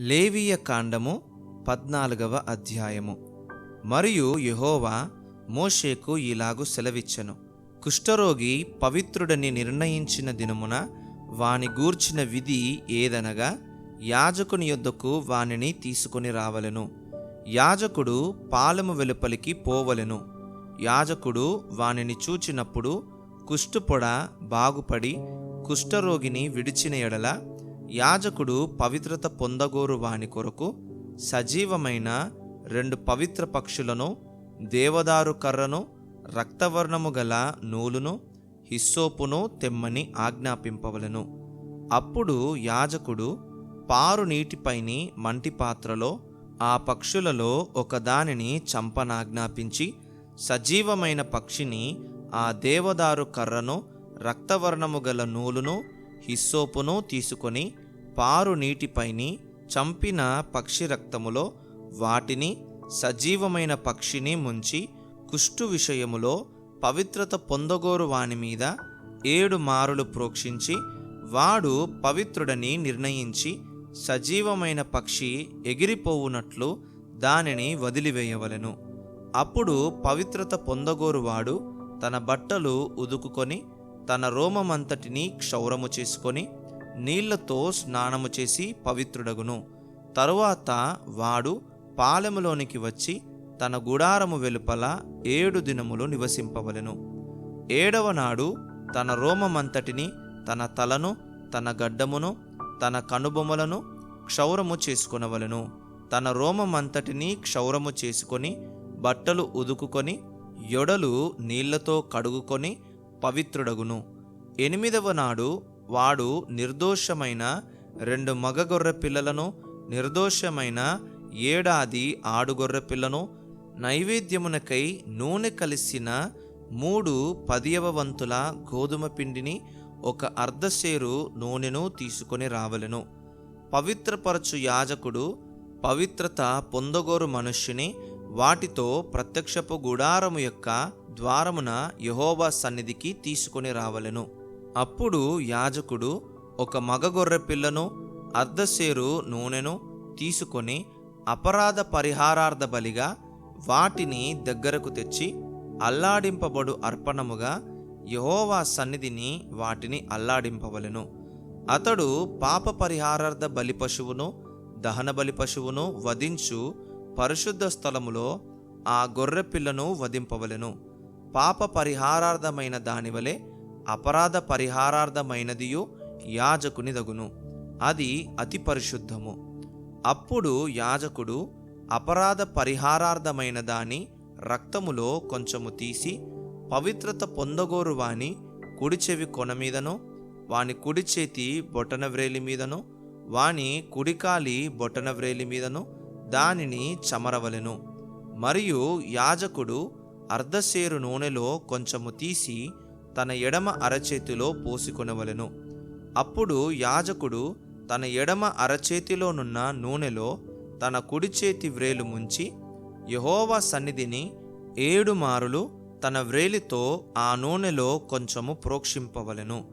లేవీయ కాండము పద్నాలుగవ అధ్యాయము. మరియు యహోవా మోషేకు ఇలాగు సెలవిచ్చెను. కుష్ఠరోగి పవిత్రుడని నిర్ణయించిన దినమున వాని గూర్చిన విధి ఏదనగా యాజకుని యొద్దకు వానిని తీసుకొని రావలెను. యాజకుడు పాలెము వెలుపలికి పోవలెను. యాజకుడు వానిని చూచినప్పుడు కుష్టుపొడ బాగుపడి కుష్ఠరోగిని విడిచిన ఎడల యాజకుడు పవిత్రత పొందగోరు వాని కొరకు సజీవమైన రెండు పవిత్ర పక్షులను దేవదారు కర్రను రక్తవర్ణము గల నూలును హిస్సోపును తెమ్మని ఆజ్ఞాపింపవలెను. అప్పుడు యాజకుడు పారు నీటిపైని మంటి పాత్రలో ఆ పక్షులలో ఒకదానిని చంపనాజ్ఞాపించి సజీవమైన పక్షిని ఆ దేవదారు కర్రను రక్తవర్ణము గల నూలును హిస్సోపును తీసుకొని పారు నీటిపైని చంపిన పక్షి రక్తములో వాటిని సజీవమైన పక్షిని ముంచి కుష్టు విషయములో పవిత్రత పొందగోరు వాని మీద ఏడు మారులు ప్రోక్షించి వాడు పవిత్రుడని నిర్ణయించి సజీవమైన పక్షి ఎగిరిపోవునట్లు దానిని వదిలివేయవలెను. అప్పుడు పవిత్రత పొందగోరువాడు తన బట్టలు ఉదుకుకొని తన రోమమంతటిని క్షౌరము చేసుకొని నీళ్ళతో స్నానము చేసి పవిత్రుడగును. తరువాత వాడు పాలెములోనికి వచ్చి తన గుడారము వెలుపల ఏడు దినములు నివసింపవలెను. ఏడవ నాడు తన రోమమంతటిని తన తలను తన గడ్డమును తన కనుబొమలను క్షౌరము చేసుకొనవలెను. తన రోమమంతటిని క్షౌరము చేసుకొని బట్టలు ఉదుకుకొని యొడలు నీళ్ళతో కడుగుకొని పవిత్రుడగును. ఎనిమిదవ నాడు వాడు నిర్దోషమైన రెండు మగ గొర్రె పిల్లలను నిర్దోషమైన ఏడాది ఆడుగొర్రె పిల్లను నైవేద్యమునకై నూనె కలిసిన మూడు పదియవ వంతుల గోధుమ పిండిని ఒక అర్ధసేరు నూనెను తీసుకొని రావలను. పవిత్రపరచు యాజకుడు పవిత్రత పొందగోరు మనుష్యుని వాటితో ప్రత్యక్షపు గుడారము యొక్క ద్వారమున యహోవా సన్నిధికి తీసుకొని రావలెను. అప్పుడు యాజకుడు ఒక మగ గొర్రె పిల్లను అర్ధసేరు నూనెను తీసుకొని అపరాధ పరిహారార్థ బలిగా వాటిని దగ్గరకు తెచ్చి అల్లాడింపబడు అర్పణముగా యహోవా సన్నిధిని వాటిని అల్లాడింపవలెను. అతడు పాప పరిహారార్థ బలి పశువును దహన బలి పశువును వధించు పరిశుద్ధ స్థలములో ఆ గొర్రె పిల్లను వధింపవలెను. పాప పరిహారార్థమైన దానివలే అపరాధ పరిహారార్థమైనదియు యాజకునిదగును అది అతి పరిశుద్ధము. అప్పుడు యాజకుడు అపరాధ పరిహారార్థమైన దాని రక్తములో కొంచెము తీసి పవిత్రత పొందగోరు వాని కుడి చెవి కొన మీదను వాని కుడి చేతి బొటన వ్రేలి మీదను వాని కుడికాలి బొటన వ్రేలి మీదను దానిని చమరవలెను. మరియు యాజకుడు అర్ధసేరు నూనెలో కొంచెము తీసి తన ఎడమ అరచేతిలో పోసికొనవలెను. అప్పుడు యాజకుడు తన ఎడమ అరచేతిలోనున్న నూనెలో తన కుడి చేతి వ్రేలు ముంచి యహోవా సన్నిధిని ఏడు మారులు తన వ్రేలితో ఆ నూనెలో కొంచెము ప్రోక్షింపవలెను.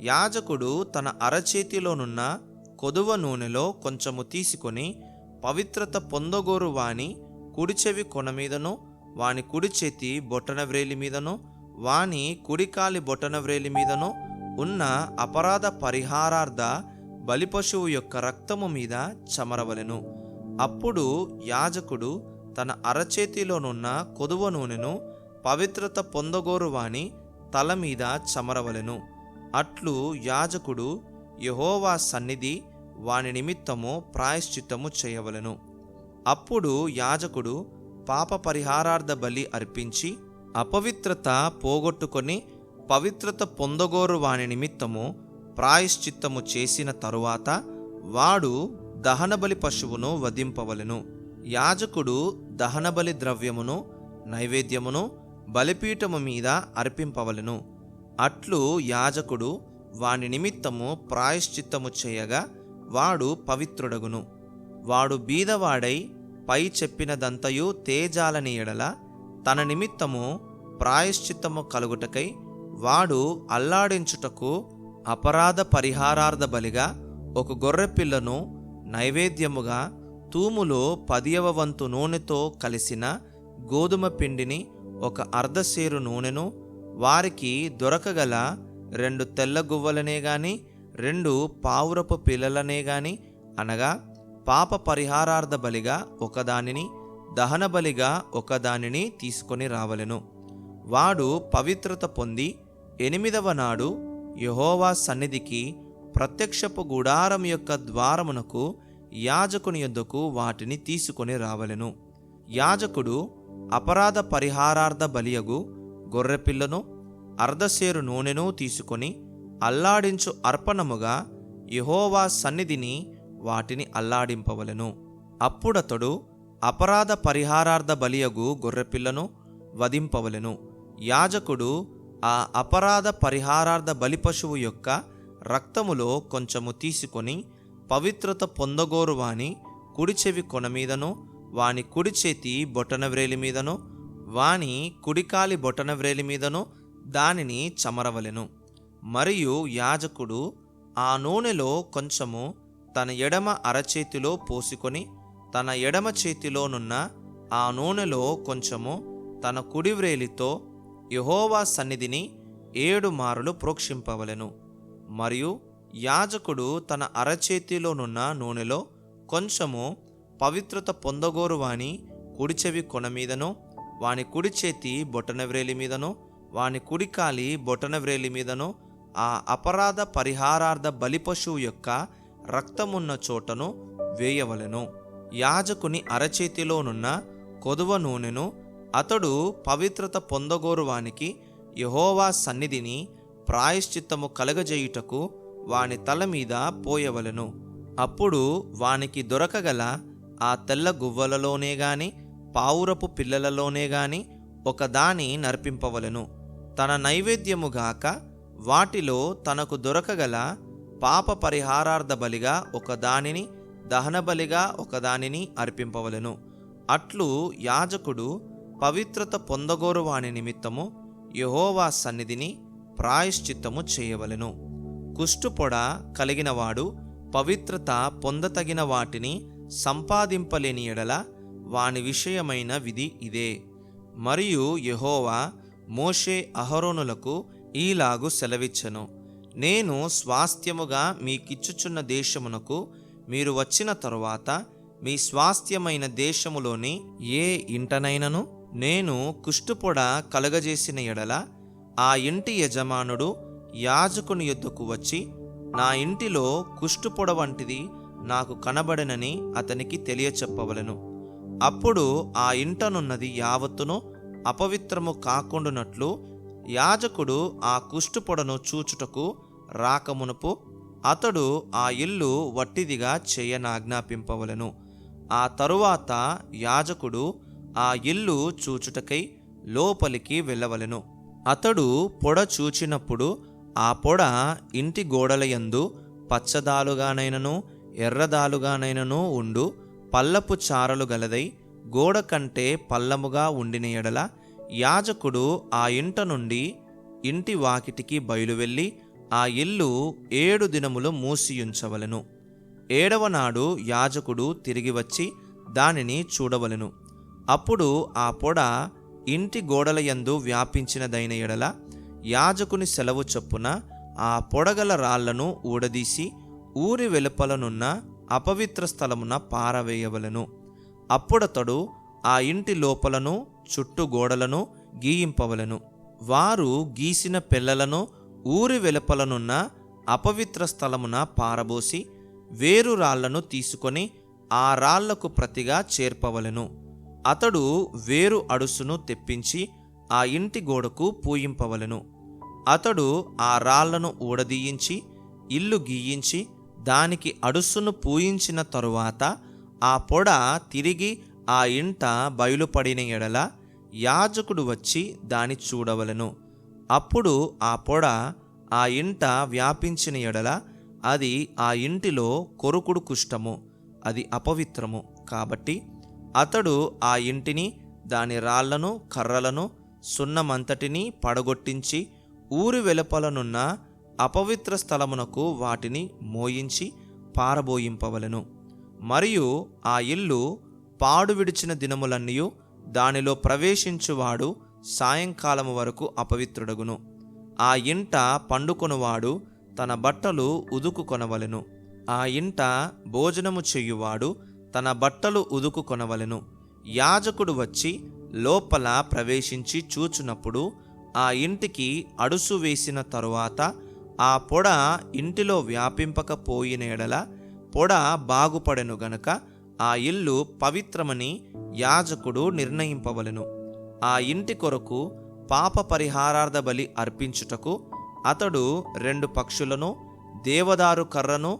యాజకుడు తన అరచేతిలోనున్న కొదువ నూనెలో కొంచెము తీసుకొని పవిత్రత పొందగోరు వాని కుడిచెవి కొన మీదను వాని కుడి చేతి బొట్టన వ్రేలి మీదను వాని కుడికాలి బొటనవ్రేలి మీదనో ఉన్న అపరాధ పరిహారార్థ బలిపశువు యొక్క రక్తము మీద చమరవలెను. అప్పుడు యాజకుడు తన అరచేతిలోనున్న కొదువ నూనెను పవిత్రత పొందగోరువాని తల మీద చమరవలెను. అట్లు యాజకుడు యహోవా సన్నిధి వాని నిమిత్తము ప్రాయశ్చిత్తము చేయవలెను. అప్పుడు యాజకుడు పాప పరిహారార్థ బలి అర్పించి అపవిత్రత పోగొట్టుకొని పవిత్రత పొందగోరు వాని నిమిత్తము ప్రాయశ్చిత్తము చేసిన తరువాత వాడు దహనబలి పశువును వధింపవలెను. యాజకుడు దహనబలి ద్రవ్యమును నైవేద్యమును బలిపీఠము మీద అర్పింపవలెను. అట్లు యాజకుడు వాని నిమిత్తము ప్రాయశ్చిత్తము చేయగా వాడు పవిత్రుడగును. వాడు బీదవాడై పై చెప్పినదంతయు తేజాలని ఎడల తన నిమిత్తము ప్రాయశ్చిత్తము కలుగుటకై వాడు అల్లాడించుటకు అపరాధ పరిహారార్థ బలిగా ఒక గొర్రెపిల్లను నైవేద్యముగా తూములో పదియవ వంతు నూనెతో కలిసిన గోధుమ పిండిని ఒక అర్ధసేరు నూనెను వారికి దొరకగల రెండు తెల్ల గువ్వలనే గాని రెండు పావురపు పిల్లలనే గాని అనగా పాప పరిహారార్థ బలిగా ఒకదానిని దహన బలిగా ఒకదానిని తీసుకొని రావలెను. వాడు పవిత్రత పొంది ఎనిమిదవ నాడు యహోవా సన్నిధికి ప్రత్యక్షపు గుడారం యొక్క ద్వారమునకు యాజకుని యొద్దకు వాటిని తీసుకొని రావలెను. యాజకుడు అపరాధ పరిహారార్థ బలియగు గొర్రెపిల్లను అర్ధసేరు నూనెను తీసుకొని అల్లాడించు అర్పణముగా యహోవా సన్నిధిని వాటిని అల్లాడింపవలెను. అప్పుడతడు అపరాధ పరిహారార్థ బలియగు గొర్రెపిల్లను వధింపవలెను. యాజకుడు ఆ అపరాధ పరిహారార్థ బలి పశువు యొక్క రక్తములో కొంచెము తీసుకొని పవిత్రత పొందగోరు వాని కుడి చెవి కొన మీదను వాని కుడి చేతి బొటన వ్రేలి మీదను వాని కుడికాలి బొటన వ్రేలి మీదను దానిని చమరవలెను. మరియు యాజకుడు ఆ నూనెలో కొంచెము తన ఎడమ అరచేతిలో పోసుకొని తన ఎడమ చేతిలోనున్న ఆ నూనెలో కొంచెము తన కుడి వ్రేలితో యహోవా సన్నిధిని ఏడు మారులు ప్రోక్షింపవలెను. మరియు యాజకుడు తన అరచేతిలోనున్న నూనెలో కొంచెము పవిత్రత పొందగోరు వాని కుడిచెవి కొన మీదను వాని కుడి చేతి బొటన వ్రేలి మీదను వాని కుడి కాలి బొటన వ్రేలి మీదను ఆ అపరాధ పరిహారార్థ బలి పశువు యొక్క రక్తమున్న చోటను వేయవలెను. యాజకుని అరచేతిలోనున్న కొదువ నూనెను అతడు పవిత్రత పొందగోరువానికి యహోవా సన్నిధిని ప్రాయశ్చిత్తము కలగజేయుటకు వాని తల మీద పోయవలను. అప్పుడు వానికి దొరకగల ఆ తెల్ల గువ్వలలోనే గాని పావురపు పిల్లలలోనే గాని ఒకదాని నర్పింపవలెను. తన నైవేద్యముగాక వాటిలో తనకు దొరకగల పాప పరిహారార్థ బలిగా ఒకదానిని దహనబలిగా ఒకదానిని అర్పింపవలెను. అట్లు యాజకుడు పవిత్రత పొందగోరు వాని నిమిత్తము యహోవా సన్నిధిని ప్రాయశ్చిత్తము చేయవలెను. కుష్టుపొడ కలిగినవాడు పవిత్రత పొందతగిన వాటిని సంపాదింపలేని ఎడల వాని విషయమైన విధి ఇదే. మరియు యహోవా మోషే అహరోనులకు ఈలాగు సెలవిచ్చను. నేను స్వాస్థ్యముగా మీకిచ్చుచున్న దేశమునకు మీరు వచ్చిన తరువాత మీ స్వాస్థ్యమైన దేశములోని ఏ ఇంటనైనను? నేను కుష్టుపొడ కలగజేసిన ఎడల ఆ ఇంటి యజమానుడు యాజకుని యొద్దకు వచ్చి నా ఇంటిలో కుష్టుపొడ వంటిది నాకు కనబడనని అతనికి తెలియచెప్పవలెను. అప్పుడు ఆ ఇంటనున్నది యావత్తును అపవిత్రము కాకుండునట్లు యాజకుడు ఆ కుష్టుపొడను చూచుటకు రాకమునుపు అతడు ఆ ఇల్లు వట్టిదిగా చేయనాజ్ఞాపింపవలను. ఆ తరువాత యాజకుడు ఆ ఇల్లు చూచుటకై లోపలికి వెళ్ళవలెను. అతడు పొడ చూచినప్పుడు ఆ పొడ ఇంటి గోడలయందు పచ్చదాలుగానైనను ఎర్రదాలుగానైనను ఉండు పల్లపు చారలు గలదై గోడ కంటే పల్లముగా ఉండిన ఎడల యాజకుడు ఆ ఇంట నుండి ఇంటి వాకిటికి బయలువెళ్ళి ఆ ఇల్లు ఏడు దినములు మూసియుంచవలను. ఏడవనాడు యాజకుడు తిరిగి వచ్చి దానిని చూడవలను. అప్పుడు ఆ పొడ ఇంటి గోడల యందు వ్యాపించినదైన ఎడల యాజకుని సెలవు చొప్పున ఆ పొడగల రాళ్ళను ఊడదీసి ఊరి వెలుపలనున్న అపవిత్ర స్థలమున పారవేయవలెను. అప్పుడతడు ఆ ఇంటి లోపలను చుట్టూ గోడలను గీయింపవలెను. వారు గీసిన పిల్లలను ఊరి వెలుపలనున్న అపవిత్ర స్థలమున పారబోసి వేరు రాళ్ళను తీసుకొని ఆ రాళ్ళకు ప్రతిగా చేర్పవలెను. అతడు వేరు అడుసును తెప్పించి ఆ ఇంటి గోడకు పూయింపవలను. అతడు ఆ రాళ్ళను ఊడదీయించి ఇల్లు గీయించి దానికి అడుసును పూయించిన తరువాత ఆ పొడ తిరిగి ఆ ఇంట బయలుపడిన ఎడల యాజకుడు వచ్చి దాని చూడవలెను. అప్పుడు ఆ పొడ ఆ ఇంట వ్యాపించిన ఎడల అది ఆ ఇంటిలో కొరుకుడు కుష్టము అది అపవిత్రము కాబట్టి అతడు ఆ ఇంటిని దాని రాళ్ళను కర్రలను సున్నమంతటిని పడగొట్టించి ఊరి వెలుపలనున్న అపవిత్ర స్థలమునకు వాటిని మోయించి పారబోయింపవలెను. మరియు ఆ ఇల్లు పాడు విడిచిన దినములన్నీ దానిలో ప్రవేశించువాడు సాయంకాలము వరకు అపవిత్రుడగును. ఆ ఇంట పండుకొనువాడు తన బట్టలు ఉదుకు కొనవలెను. ఆ ఇంట భోజనము చెయ్యువాడు తన బట్టలు ఉదుకు కొనవలెను. యాజకుడు వచ్చి లోపల ప్రవేశించి చూచునప్పుడు ఆ ఇంటికి అడుసు వేసిన తరువాత ఆ పొడ ఇంటిలో వ్యాపింపకపోయిన ఎడల పొడ బాగుపడెను గనుక ఆ ఇల్లు పవిత్రమని యాజకుడు నిర్ణయింపవలెను. ఆ ఇంటి కొరకు పాప పరిహారార్థ బలి అర్పించుటకు అతడు రెండు పక్షులను దేవదారు కర్రను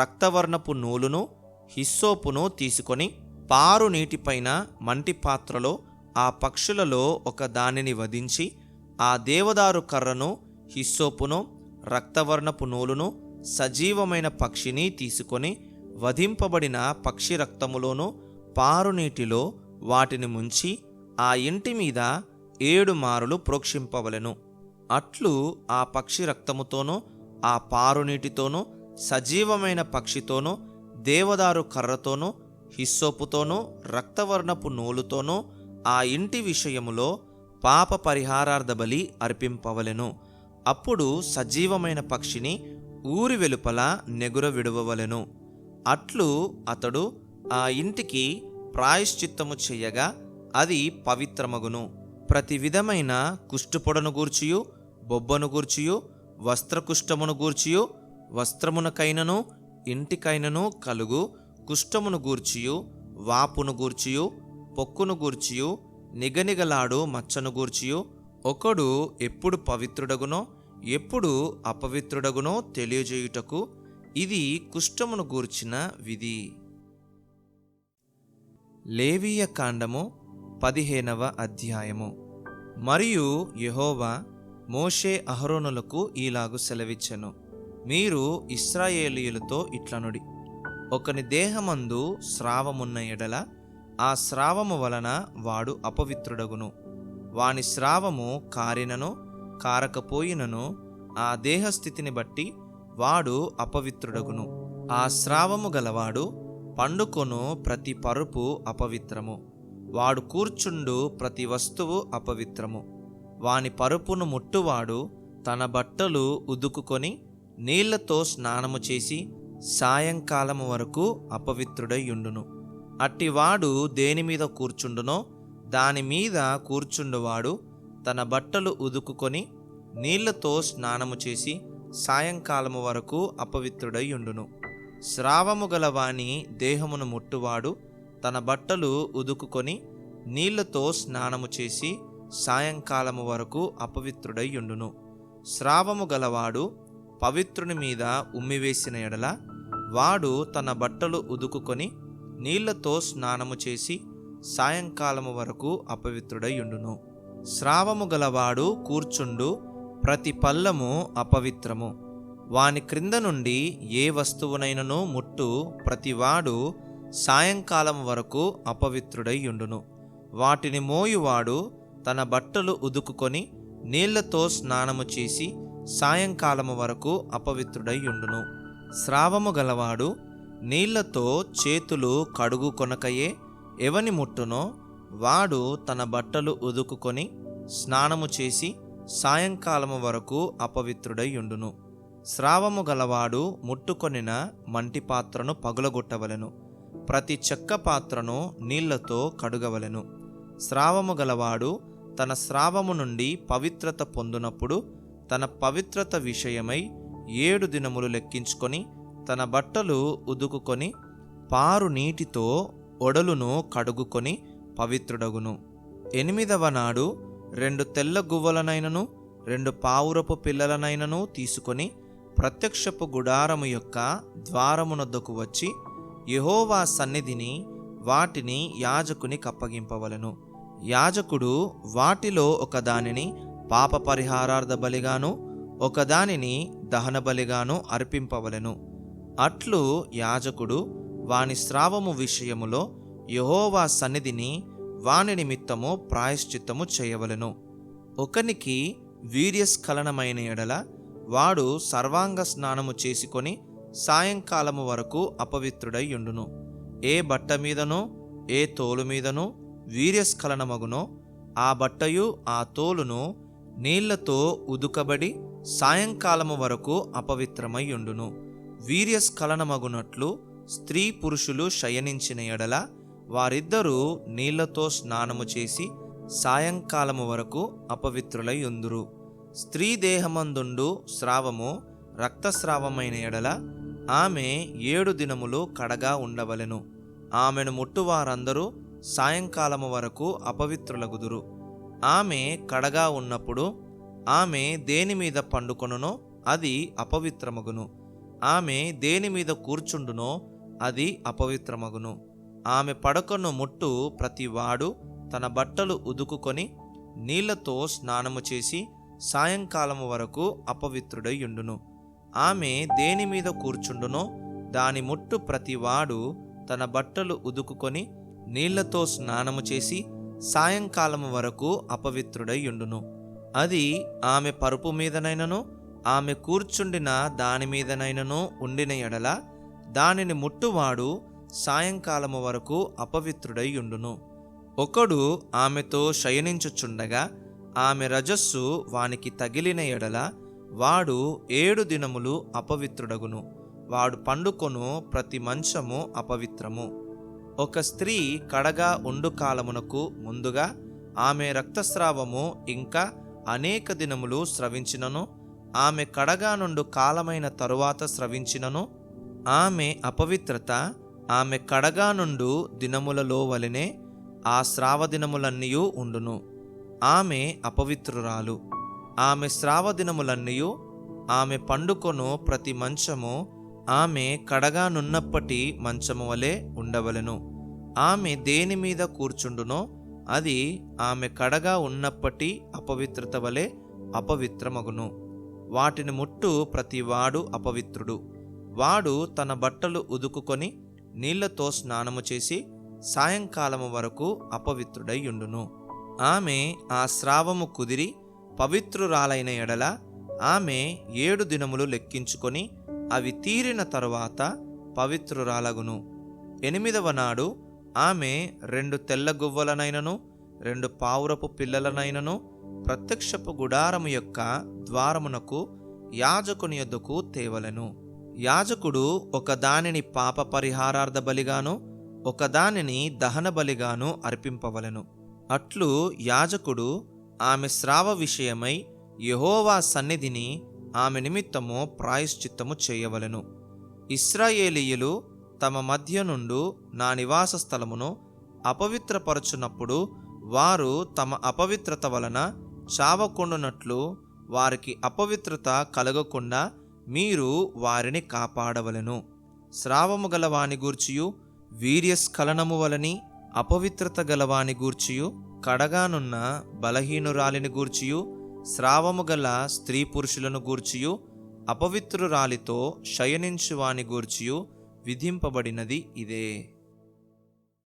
రక్తవర్ణపు నూలును హిస్సోపును తీసుకొని పారు నీటిపైన మంటి పాత్రలో ఆ పక్షులలో ఒక దానిని వధించి ఆ దేవదారు కర్రను హిస్సోపును రక్తవర్ణపు నూలును సజీవమైన పక్షిని తీసుకొని వధింపబడిన పక్షి రక్తములోను పారు నీటిలో వాటిని ముంచి ఆ ఇంటి మీద ఏడు మారులు ప్రోక్షింపవలెను. అట్లు ఆ పక్షి రక్తముతోనూ ఆ పారు నీటితోనూ సజీవమైన పక్షితోనూ దేవదారు కర్రతోనూ హిస్సోపుతోనూ రక్తవర్ణపు నూలుతోనూ ఆ ఇంటి విషయములో పాప పరిహారార్థ బలి అర్పింపవలెను. అప్పుడు సజీవమైన పక్షిని ఊరి వెలుపల నెగుర విడువవలెను. అట్లు అతడు ఆ ఇంటికి ప్రాయశ్చిత్తము చెయ్యగా అది పవిత్రమగును. ప్రతి విధమైన కుష్టుపొడను గూర్చియు బొబ్బను గూర్చియు వస్త్రకుష్టమును గూర్చియు వస్త్రమునకైనను ఇంటికైనను కలుగు కుష్టమును గూర్చియు వాపును గూర్చియు పొక్కును గూర్చియు నిగనిగలాడు మచ్చను గూర్చియు. ఒకడు ఎప్పుడు పవిత్రుడగునో ఎప్పుడు అపవిత్రుడగునో తెలియజేయుటకు ఇది కుష్టమును గూర్చిన విధి. లేవీయ కాండము పదిహేనవ అధ్యాయము. మరియు యహోవా మోషే అహరోనులకు ఈలాగు సెలవిచ్చెను. మీరు ఇస్రాయేలీయులతో ఇట్లనుడి. ఒకని దేహమందు స్రావమున్న ఎడల ఆ స్రావము వలన వాడు అపవిత్రుడగును. వాని స్రావము కారినను కారకపోయినను ఆ దేహస్థితిని బట్టి వాడు అపవిత్రుడగును. ఆ స్రావము గలవాడు పండుకొను ప్రతి పరుపు అపవిత్రము. వాడు కూర్చుండు ప్రతి వస్తువు అపవిత్రము. వాని పరుపును ముట్టువాడు తన బట్టలు ఉదుకుకొని నీళ్ళతో స్నానము చేసి సాయంకాలము వరకు అపవిత్రుడయ్యుండును. అట్టివాడు దేని మీద కూర్చుండునో దాని మీద కూర్చుండువాడు తన బట్టలు ఉదుకుకొని నీళ్ళతో స్నానము చేసి సాయంకాలము వరకు అపవిత్రుడయ్యుండును. స్రావము గలవాణి దేహమును ముట్టువాడు తన బట్టలు ఉదుకుకొని నీళ్ళతో స్నానము చేసి సాయంకాలము వరకు అపవిత్రుడయ్యుండును. స్రావము గలవాడు పవిత్రుని మీద ఉమ్మివేసిన ఎడల వాడు తన బట్టలు ఉదుకుకొని నీళ్ళతో స్నానము చేసి సాయంకాలము వరకు అపవిత్రుడయుండును. స్రావము గలవాడు కూర్చుండు ప్రతి పల్లము అపవిత్రము. వాని క్రింద నుండి ఏ వస్తువునైనను ముట్టు ప్రతివాడు సాయంకాలం వరకు అపవిత్రుడయ్యుండును వాటిని మోయువాడు తన బట్టలు ఉదుకుకొని నీళ్ళతో స్నానము చేసి సాయంకాలము వరకు అపవిత్రుడై ఉండును. స్రావము గలవాడు నీళ్ళతో చేతులు కడుగు కొనకయే ఎవని ముట్టునో వాడు తన బట్టలు ఉదుకుకొని స్నానము చేసి సాయంకాలము వరకు అపవిత్రుడై ఉండును. స్రావము గలవాడు ముట్టుకొనిన మంటి పాత్రను పగులగొట్టవలెను. ప్రతి చెక్క పాత్రను నీళ్ళతో కడుగవలెను. స్రావము గలవాడు తన స్రావము నుండి పవిత్రత పొందునప్పుడు తన పవిత్రత విషయమై ఏడు దినములు లెక్కించుకొని తన బట్టలు ఉదుకుకొని పారు నీటితో ఒడలును కడుగుకొని పవిత్రుడగును. ఎనిమిదవ నాడు రెండు తెల్ల గువ్వలనైనను రెండు పావురపు పిల్లలనైనను తీసుకొని ప్రత్యక్షపు గుడారము యొక్క ద్వారమునొద్దకు వచ్చి యహోవా సన్నిధిని వాటిని యాజకుని కప్పగింపవలెను. యాజకుడు వాటిలో ఒకదానిని పాప పరిహారార్థ బలిగాను ఒకదానిని దహన బలిగాను అర్పింపవలెను. అట్లు యాజకుడు వాని స్రావము విషయములో యహోవా సన్నిధిని వాని నిమిత్తము ప్రాయశ్చిత్తము చేయవలెను. ఒకనికి వీర్యస్ఖలనమైన ఎడల వాడు సర్వాంగ స్నానము చేసుకొని సాయంకాలము వరకు అపవిత్రుడై ఉండును. ఏ బట్ట మీదనో ఏ తోలు మీదనో వీర్యస్ఖలనమగునో ఆ బట్టయు ఆ తోలును నీళ్ళతో ఉదుకబడి సాయంకాలము వరకు అపవిత్రమై ఉండును. వీర్యస్ఖలనమగునట్లు స్త్రీ పురుషులు శయనించిన ఎడల వారిద్దరూ నీళ్ళతో స్నానము చేసి సాయంకాలము వరకు అపవిత్రులై ఉందురు. స్త్రీ దేహమందుండు స్రావము రక్తస్రావమైన ఎడల ఆమె ఏడు దినములు కడగా ఉండవలెను. ఆమెను ముట్టువారందరూ సాయంకాలము వరకు అపవిత్రులగుదురు. ఆమె కడగా ఉన్నప్పుడు ఆమె దేని మీద పండుకొనునో అది అపవిత్రమగును. ఆమె దేని మీద కూర్చుండునో అది అపవిత్రమగును. ఆమె పడకను ముట్టు ప్రతివాడు తన బట్టలు ఉదుకుకొని నీళ్ళతో స్నానము చేసి సాయంకాలము వరకు అపవిత్రుడై ఉండును ఆమె దేని మీద కూర్చుండునో దాని ముట్టు ప్రతివాడు తన బట్టలు ఉదుకుకొని నీళ్ళతో స్నానము చేసి సాయంకాలము వరకు అపవిత్రుడై ఉండును అది ఆమె పరుపు మీదనైనను ఆమె కూర్చుండిన దాని మీదనైనను ఉండిన ఎడల దానిని ముట్టువాడు సాయంకాలము వరకు అపవిత్రుడై ఉండును ఒకడు ఆమెతో శయనించుచుండగా ఆమె రజస్సు వానికి తగిలిన ఎడల వాడు ఏడు దినములు అపవిత్రుడగును. వాడు పండుకొను ప్రతి మంచము అపవిత్రము. ఒక స్త్రీ కడగా ఉండు కాలమునకు ముందుగా ఆమె రక్తస్రావము ఇంకా అనేక దినములు స్రవించినను ఆమె కడగా నుండు కాలమైన తరువాత స్రవించినను ఆమె అపవిత్రత ఆమె కడగా నుండు దినములలో వలెనే ఆ శ్రావదినములన్నీ ఉండును. ఆమె అపవిత్రురాలు. ఆమె శ్రావదినములన్నీ ఆమె పండుకొను ప్రతి మంచము ఆమె కడగానున్నప్పటి మంచము వలె ఉండవలెను. ఆమె దేని మీద కూర్చుండునో అది ఆమె కడగా ఉన్నప్పటి అపవిత్రత వలె అపవిత్రమగును. వాటిని ముట్టు ప్రతివాడు అపవిత్రుడు. వాడు తన బట్టలు ఉదుకుకొని నీళ్ళతో స్నానము చేసి సాయంకాలము వరకు అపవిత్రుడై ఉండును ఆమె ఆ స్రావము కుదిరి పవిత్రురాలైన ఎడల ఆమె ఏడు దినములు లెక్కించుకొని అవి తీరిన తరువాత పవిత్రురాలగును. ఎనిమిదవ నాడు ఆమె రెండు తెల్ల గువ్వలనైనను రెండు పావురపు పిల్లలనైనను ప్రత్యక్షపు గుడారము యొక్క ద్వారమునకు యాజకుని యొద్దకు తేవలెను. యాజకుడు ఒకదానిని పాప పరిహారార్థ బలిగాను ఒకదానిని దహన బలిగాను అర్పింపవలెను. అట్లు యాజకుడు ఆమె స్రావ విషయమై యహోవా సన్నిధిని ఆమె నిమిత్తము ప్రాయశ్చిత్తము చేయవలెను. ఇస్రాయేలీయులు తమ మధ్య నుండు నా నివాస స్థలమును అపవిత్రపరచునప్పుడు వారు తమ అపవిత్రత వలన చావకుండునట్లు వారికి అపవిత్రత కలగకుండా మీరు వారిని కాపాడవలెను. స్రావము గలవాని గూర్చియు వీర్యస్ఖలనము వలని అపవిత్రత గలవాని గూర్చియు కడగానున్న బలహీనురాలిని గూర్చియు స్రావము గల స్త్రీ పురుషులను గూర్చియు అపవిత్రురాలితో శయనించువాని గూర్చియు విధింపబడినది ఇదే.